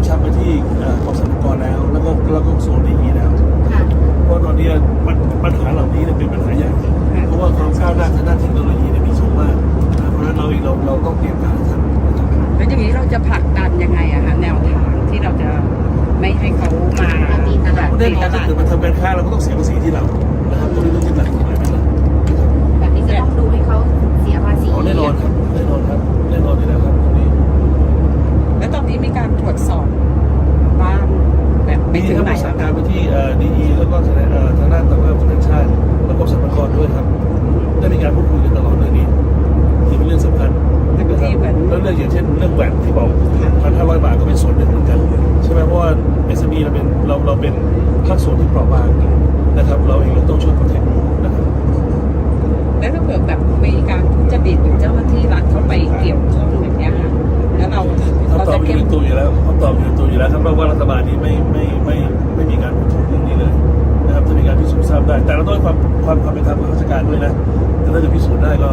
ำชับไปที่เอ่อกรมสรรพากรแล้ว แล้วก็แล้วก็กระทรวงดีแล้วค่ะเพราะตอนนี้ปัญปัญหาเหล่านี้เนี่ยเป็นปัญหาใหญ่เพราะว่าความก้าวหน้าทางด้านเทคโนโลยีเนี่ยมีสูงมากนะเพราะฉะนั้นเราเองเราเราต้องเตรียมการทันนะครับแล้วอย่างนี้เราจะผลักดันยังไงอะคะแนวทางที่เราจะไม่ให้เขามามาตีตลาดแน่นอนถ้าเกิดมันทำการค้าเราก็ต้องเสียภาษีที่เรา รื่องอย่างเช่นเรื่องแหวนที่บอกพันห้าร้อยบาทก็เป็นส่วนหนึ่งเหมือนกันใช่ไหมเพราะว่า SME เราเป็นเราเราเป็นภาคส่วนที่เปราะบางนะครับ เราเองเราต้องช่วยโปรเทคนะครับแล้วถ้าเผื่อแบบมีการทุจริตหรือเจ้าหน้าที่รัฐเข้าไปเกี่ยวข้องแบบเนี้ยค่ะแล้วเราเราคำตอจะบอเข้ยู่มในตัวอยู่แล้วคำตอบอยู่ในตัวอยู่แล้วครับว่ารัฐบาลนี้ไม่ไม่ไม่ไม่มีการพูดถึงเรื่องนี้เลยนะครับถ้ามีการพิสูจน์ทราบได้ แต่เราต้องให้ความความความเป็นธรรมกับราชการด้วยนะแต่ถ้าจะพิสูจน์ได้ก็